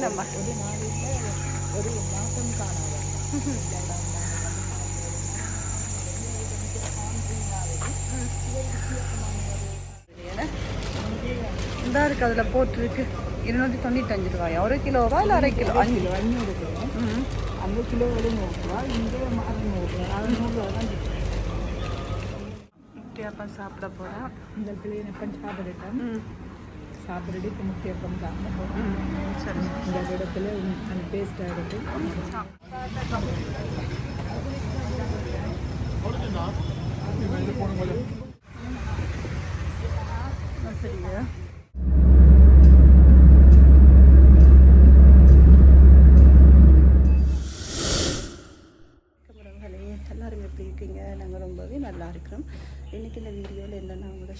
என்னம்மா ஒரு மாதம் காணாத. இந்த இருக்கு அதில் போட்டிருக்கு. இருநூற்றி தொண்ணூத்தஞ்சு ரூபாயா? ஒரு கிலோவா இல்லை அரை கிலோ? அஞ்சு கிலோ அஞ்சூறு கிலோ. அந்த கிலோ ஒரு நூறுரூவா நூறுரூவா அது நூறுரூவா தான் முக்கியப்பம் சாப்பிட போகிறேன் இந்த பிள்ளைங்க எப்போ சாப்பிட்டுட்டேன். சாப்பிட்டுட்டு இப்போ முக்கியப்பம் சாப்பிட போகிறேன் ம் சரி இந்த இடத்துல அந்த பேஸ்ட்டாக இருக்குது சரியா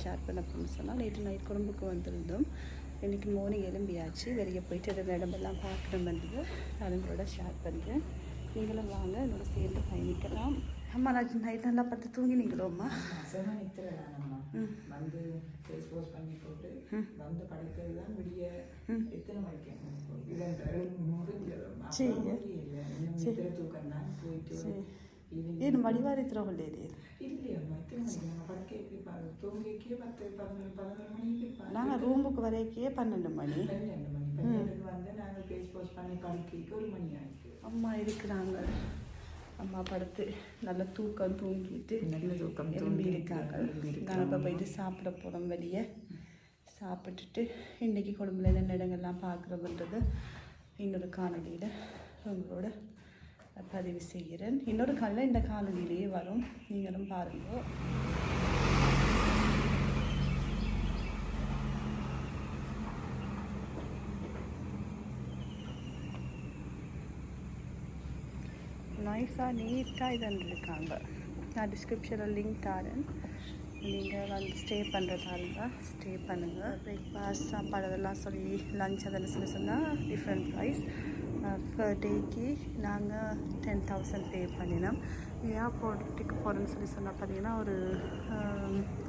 ஷேர் பண்ண போகணும்னு சொன்னால் நேற்று நைட் குடும்புக்கு வந்திருந்தோம் இன்றைக்கி மார்னிங் எலும்பியாச்சு வெளியே போயிட்டு இருந்த இடமெல்லாம் பார்க்கணும் வந்தது நான் உங்களோட ஷேர் பண்ணுறேன் நீங்களும் வாங்க என்னோட சேர்ந்து பயணிக்கலாம் அம்மா நான் நைட் நல்லா படுத்து தூங்கினீங்களோம்மா செம நித்திரம்மா வந்து ஃபேஸ் வாஷ் பண்ணி போட்டு வந்து படுக்கிறது தான் விடிய எத்தனை மணிக்கு இதன் முடிஞ்சதும்மா சரிங்க. இல்லை இன்னும் நித்திர தூக்கம் தான் போயிட்டு evening ಏನು ಮಡಿವಾರಿ ಹತ್ರ ಹೊಳ್ಳೇರಿ இல்லையம்மா எத்தனை மணிக்கு படுக்கைக்கு ப- தூங்கிக்கே பத்து பதினொன்று பதினொரு மணிக்கு ப- நாங்கள் ரூமுக்கு வரைக்கே பன்னெண்டு மணி பன்னெண்டு மணி பன்னெண்டுக்கு வந்து நாங்கள் ஃபேஸ் வாஷ் பண்ணி படுக்கைக்கு ஒரு மணி ஆயிடுச்சு அம்மா இருக்கிறாங்க அம்மா படுத்து நல்ல தூக்கம் தூங்கிட்டு நல்ல தூக்கம் எலும்பி இருக்காங்க நாங்கள் இப்போ போயிட்டு சாப்பிட போகிறோம் வெளியே சாப்பிட்டுட்டு இன்றைக்கி குடும்பத்தில் என்னென்ன இடங்கள்லாம் பார்க்குறோம்ன்றது இன்னொரு காணொலியில் உங்களோட பதிவு செய்கிறேன். இன்னொரு காலில் இந்த காணொலியிலேயே வரும். நீங்களும் பாருங்கள் நைஸாக நீட்டாக இது இருக்காங்க நான் டிஸ்கிரிப்ஷனில் லிங்க் தரேன். நீங்கள் வந்து ஸ்டே பண்ணுறதா இருந்தால் ஸ்டே பண்ணுங்கள் பிரேக்ஃபாஸ்ட் சாப்பாடு அதெல்லாம் சொல்லி லஞ்ச் அதெல்லாம் சொல்லி சொன்னால் டிஃப்ரெண்ட் ப்ரைஸ் பர் டேக்கு நாங்கள் டென் தௌசண்ட் பே பண்ணினோம். ஏர்போர்ட்டுக்கு போகிறேன்னு சொல்லி சொன்னால் பார்த்தீங்கன்னா ஒரு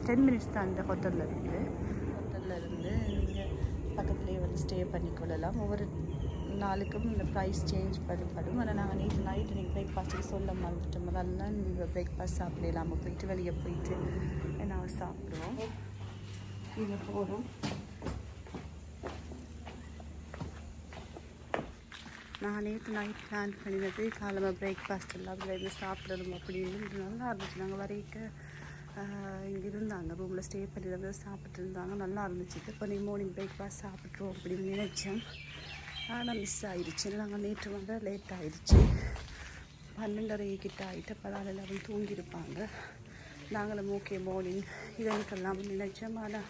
டென் மினிட்ஸ் தான் இந்த ஹோட்டலில் இருந்து. ஹோட்டலில் இருந்து நீங்கள் பக்கத்துலேயே வந்து ஸ்டே பண்ணிக்கொள்ளலாம். ஒவ்வொரு நாளுக்கும் இந்த ப்ரைஸ் சேஞ்ச் பண்ணப்படும். ஆனால் நாங்கள் நேற்று நைட்டு நீங்கள் பிரேக்ஃபாஸ்ட்டுக்கு சொல்ல மறந்துட்டோம் அதெல்லாம் நீங்கள் பிரேக்ஃபாஸ்ட் சாப்பிடலாமல் போயிட்டு வெளியே போயிட்டு நாங்கள் சாப்பிடுவோம் இங்கே போகிறோம் நான் நேற்று நைட் பிளான் பண்ணினது காலமாக பிரேக்ஃபாஸ்ட் எல்லாம் இருந்து சாப்பிடணும் அப்படின்னு. நல்லா இருந்துச்சு. நாங்கள் வரைக்க இங்கே இருந்தாங்க. ரூமில் ஸ்டே பண்ணியிருந்தது சாப்பிட்டு இருந்தாங்க. நல்லா இருந்துச்சு. இப்போ நீ மார்னிங் பிரேக்ஃபாஸ்ட் சாப்பிட்ருவோம் அப்படின்னு நினச்சேன். ஆனால் மிஸ் ஆயிடுச்சு. நாங்கள் நேற்று வந்து லேட் ஆயிடுச்சு. பன்னெண்டரை கிட்ட ஆகிட்டு அப்போ எல்லாரும் தூங்கியிருப்பாங்க. நாங்களும் ஓகே மார்னிங் இதனுக்கெல்லாம் நினைச்சோம். ஆனால்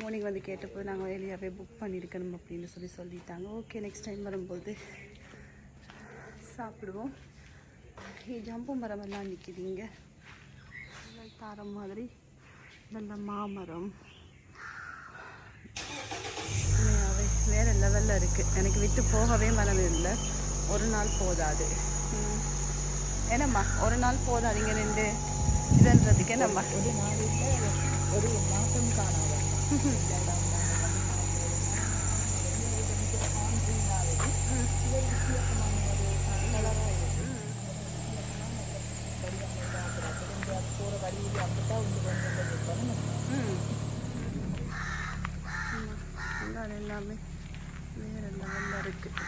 மார்னிங் வந்து கேட்டப்போ நாங்கள் வெளியாகவே புக் பண்ணியிருக்கணும் அப்படின்னு சொல்லி சொல்லிட்டாங்க. ஓகே நெக்ஸ்ட் டைம் வரும்போது சாப்பிடுவோம். ஜம்பு மரம் எல்லாம் நிற்கிதுங்க தாரம் மாதிரி. நல்ல மாமரம். வேறு லெவலில் இருக்குது எனக்கு விட்டு போகவே மனம் இல்லை. ஒரு நாள் போதாது. என்னம்மா? ஒரு நாள் போதாதீங்க ரெண்டு. நின்று இதுன்றதுக்கு என்னம்மா? ஒரு நாளில் ஒரு மாதம் காணாது? போகிற வழியில் வந்து ம் அது எல்லாமே வேற லெவலில் இருக்குது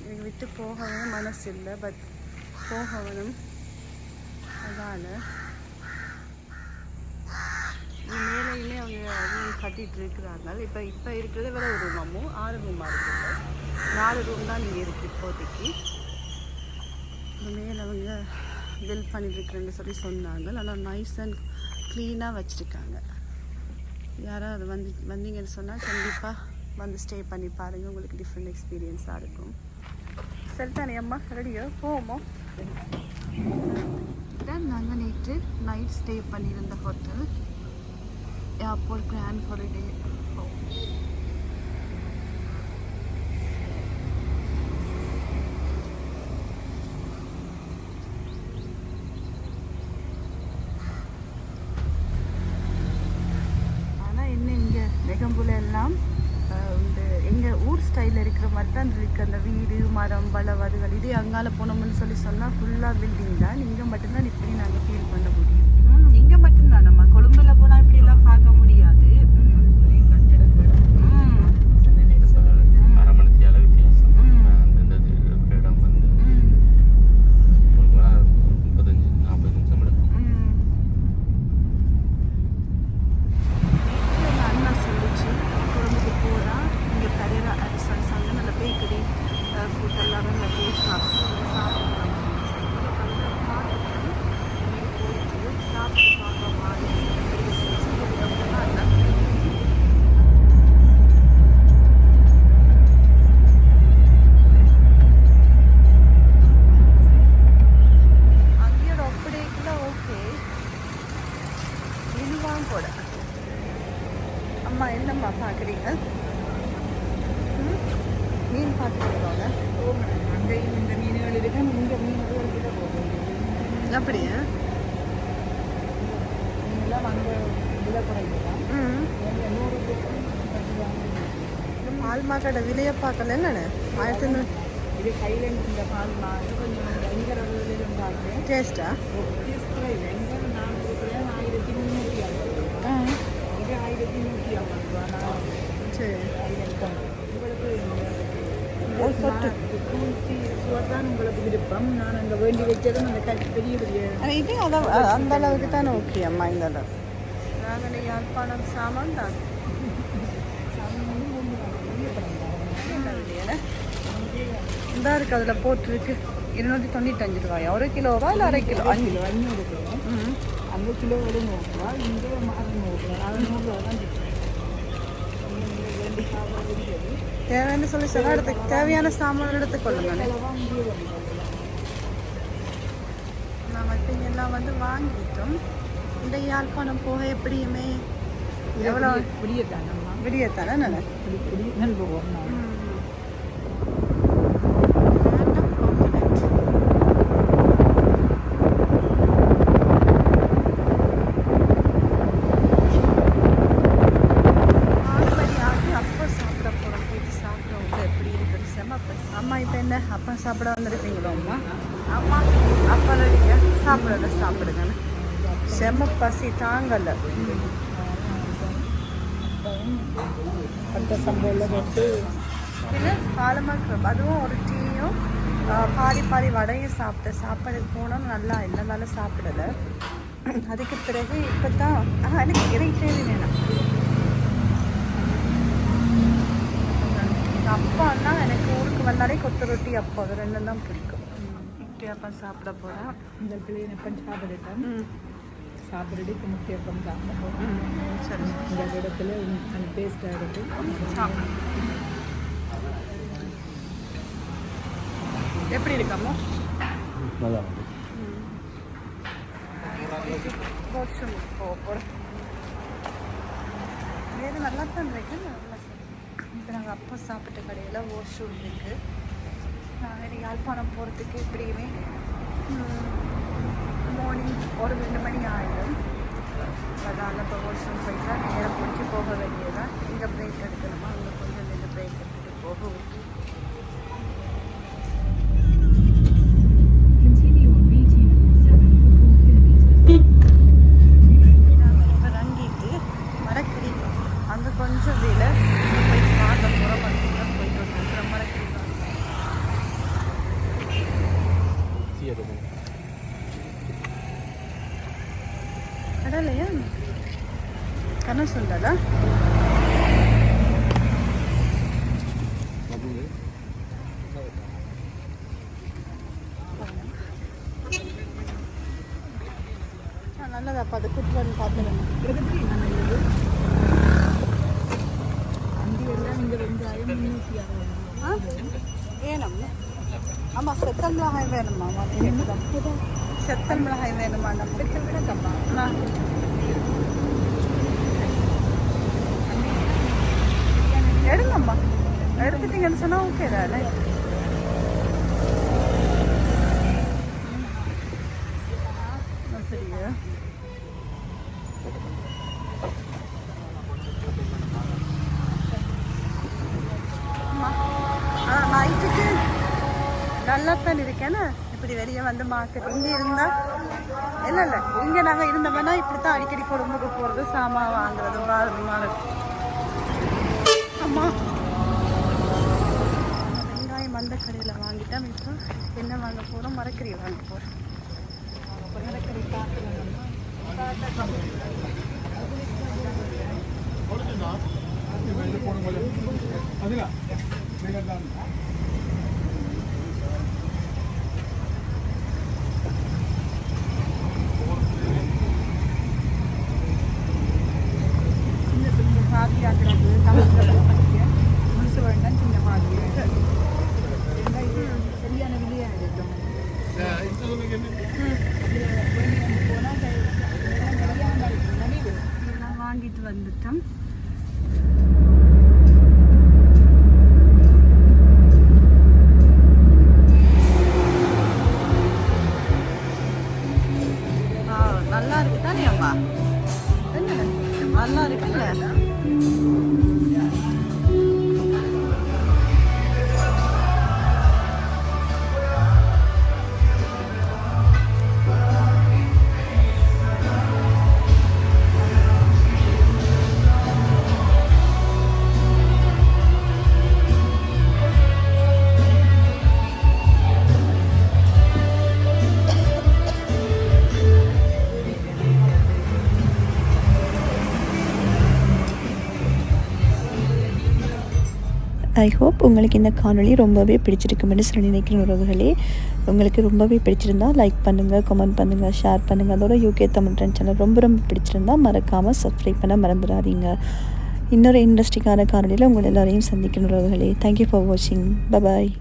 எனக்கு விட்டு போகவே மனசு இல்லை பட் போகணும் அதால் மேலேயுமே அவங்க கட்டிகிட்டு கட்டிட்டு இருக்கிறாங்க இப்போ இப்போ இருக்கிறது வேற ஒரு ரூமாமும் ஆறு ரூமாக இருக்குது. நாலு ரூம் தான் இங்கே இருக்குது இப்போதைக்கு. மேலே அவங்க பில் பண்ணிட்டுருக்குறேன்னு சொல்லி சொன்னாங்க. நல்லா நைஸ் அண்ட் க்ளீனாக வச்சுருக்காங்க. யாராவது வந்து வந்தீங்கன்னு சொன்னால் கண்டிப்பாக வந்து ஸ்டே பண்ணி பாருங்கள் உங்களுக்கு டிஃப்ரெண்ட் எக்ஸ்பீரியன்ஸாக இருக்கும். சரி தானே அம்மா ரெடியோ போவோமோ? நாங்கள் நேற்று நைட் ஸ்டே பண்ணியிருந்த ஹோட்டல் ஏர்போர்ட் கிராண்ட் ஹாலிடே ஆனால் என்ன இங்கே நெகம்புல எல்லாம் ஊர் ஸ்டைலில் இருக்கிற மாதிரி தான் இருக்குது அந்த வீடு மரம் வளவதுகள் இதே அங்கால போனோம்னு சொல்லி சொன்னால் ஃபுல்லாக பில்டிங் தான். இங்கே மட்டும்தான் இப்படி நாங்கள் ஃபீல் பண்ண முடியும் இங்கே மட்டும்தான் நம்ம கொழும்புல போனால் இப்படி எல்லாம் பார்க்க முடியாது நிறைய கட்டிடங்கள் ம். சில நேரத்தில் அரை மணித்தியால வித்தியாசம் ம். அந்த இந்த இது இருக்கிற இடம் வந்து ம். உங்களுக்கு வேணா முப்பத்தஞ்சு நாற்பது நிமிஷம் எடுக்கும் ம். எங்க அண்ணா சொல்லிச்சு கொழும்புக்கு போகிறா இங்கே கரையிற அரிசன் சங்க நல்ல பேக்கரி ஃபுட் எல்லாமே நல்ல டேஸ்டாக சாப்பிட்டு பார்க்க மாதிரி அங்கேயோட ஒப்படைக்குள்ள ஓகே இனிவான் கூட அம்மா என்னம்மா பார்க்குறீங்க மீன் பார்த்துருக்கோங்க அங்கேயும் இந்த மீன்கள் இருக்கு இந்த மீன்கள் கிட்ட போகும் அப்படியா? மீன்லாம் அங்கே விலை குறைக்கலாம் நூறு பேருக்கு பால் மாக்கடை விலையை பார்க்கல என்னன்னு ஆயிரத்தி இது கைலேண்ட் இந்த பால் மாடு கொஞ்சம் பயங்கர விலையிலும் பார்த்தேன் டேஸ்டா எங்கே நான் கொடுக்குறேன் ஆயிரத்தி முந்நூற்றி ஐம்பது இது ஆயிரத்தி நூற்றி ஐம்பது ரூபா நான் சரி உங்களுக்கு இது அந்த அளவுக்கு தானே ஓகே அம்மா இந்த அளவு. நாங்கள் யாழ்ப்பாணம் சாமான் தான் இந்த இருக்கு அதில் போட்டிருக்கு. இருநூற்றி தொண்ணூத்தஞ்சு ரூபாயா? ஒரு கிலோவா இல்லை அரை கிலோ? அஞ்சு கிலோ அஞ்சூறு கிலோ. அந்த கிலோ ஒரு நூறு ரூபா இங்கே அறுநூறு ரூபா அறுநூறு ரூபா தான் தேவையான சொல்லி சொல்ல எடுத்து தேவையான சாமான் எடுத்துக்கொள்ளுங்க நாங்கள் இப்போ எல்லாம் வந்து வாங்கிட்டோம். இந்த யாழ்ப்பாணம் போக எப்படியுமே எவ்வளோ விடியத்தானே? நான் இப்படி புரிய நல் போவோம் நான் அம்மா இப்போ என்ன அப்பா சாப்பிட வந்திருக்கீங்களோ அம்மா அம்மா அப்பா ரெடியா சாப்பிடல சாப்பிடுங்கன்னு. செம பசி தாங்கலை. காலமாக அதுவும் ஒரு டீயும் பாதி பாதி வடையும் சாப்பிட்டேன் சாப்பாடுக்கு போனோம் நல்லா இல்லை நல்லா சாப்பிடல. அதுக்கு பிறகு இப்போ தான் எனக்கு இறைச்சே வேணாம். அப்பான்னா எனக்கு ஊருக்கு வந்தாலே கொத்து ரொட்டி அப்பா அது ரெண்டும் தான் பிடிக்கும். அப்பா சாப்பிட போகிறேன் இந்த பிள்ளைங்க எப்போ சாப்பிட்டுட்டேன் ம். சாப்பிட்டுட்டு இப்போ முக்கியம் சாப்பிட ம் சரி இந்த இடத்துல அந்த பேஸ்ட்டாக எடுத்து சாப்பிடு. எப்படி இருக்காமோ நல்லா வாஷ்ரூம் போக போகிறோம் வேறு நல்லா தான் இருக்கு நல்லா இப்போ நாங்கள் அப்பா சாப்பிட்ட கடையில் வாஷ்ரூம் இருக்குது நாங்கள் யாழ்ப்பாணம் போகிறதுக்கு எப்படியுமே மார்னிங் ஒரு ரெண்டு மணி ஆயிடும். அதனால் இப்போ வாஷ்ரூம் போயிட்டு நேரம் பிடிச்சி போக வேண்டியதான் இங்கே பிரேக் எடுக்கணுமா? அங்கே கடலையா? கண்ண சுண்டலா நல்லதாப்பா அது பார்த்துருங்க எதுக்கு நல்லது அங்கே எல்லாம் இந்த வெங்காயம் வேணும் ஆமாம் செத்தல் மிளகாய் வேணுமா கேட்குதா செத்தல் மிளகாய் வேணுமா நம்ம செத்தல் மிளகாய்மா நான் எடுங்கம்மா எடுத்துட்டீங்கன்னு சொன்னால் ஓகே தானே சரியா தான் இருக்கேன்னு இப்படி வெளியே வந்து மார்க்கெட் இங்கே இருந்தா இல்லை இல்லை இங்கே நாங்கள் இருந்தோம்னா இப்படி தான் அடிக்கடி குடும்பத்துக்கு போகிறது சாமான் வாங்குறது ஒரு ஆர்வமாக இருக்கும் அம்மா. வெங்காயம் அந்த கடையில் வாங்கிட்டோம் இப்போ என்ன வாங்க போகிறோம் மரக்கறி வாங்க போகிறோம் மரக்கறி பார்க்கலாம் சின்ன ஐ ஹோப் உங்களுக்கு இந்த காணொலி ரொம்பவே பிடிச்சிருக்குமென்னு சொல்லி நினைக்கிறேன் உறவுகளே. உங்களுக்கு ரொம்பவே பிடிச்சிருந்தா லைக் பண்ணுங்கள் கமெண்ட் பண்ணுங்கள் ஷேர் பண்ணுங்கள் அதோட யூகே தமிழ் ட்ரெண்ட் சேனல் ரொம்ப ரொம்ப பிடிச்சிருந்தா மறக்காமல் சப்ஸ்கிரைப் பண்ண மறந்துடாதீங்க. இன்னொரு இன்ட்ரெஸ்டிங்கான காணொலியில் உங்கள் எல்லோரையும் சந்திக்கணும் உறவுகளே. தேங்க்யூ ஃபார் வாட்சிங் பபாய்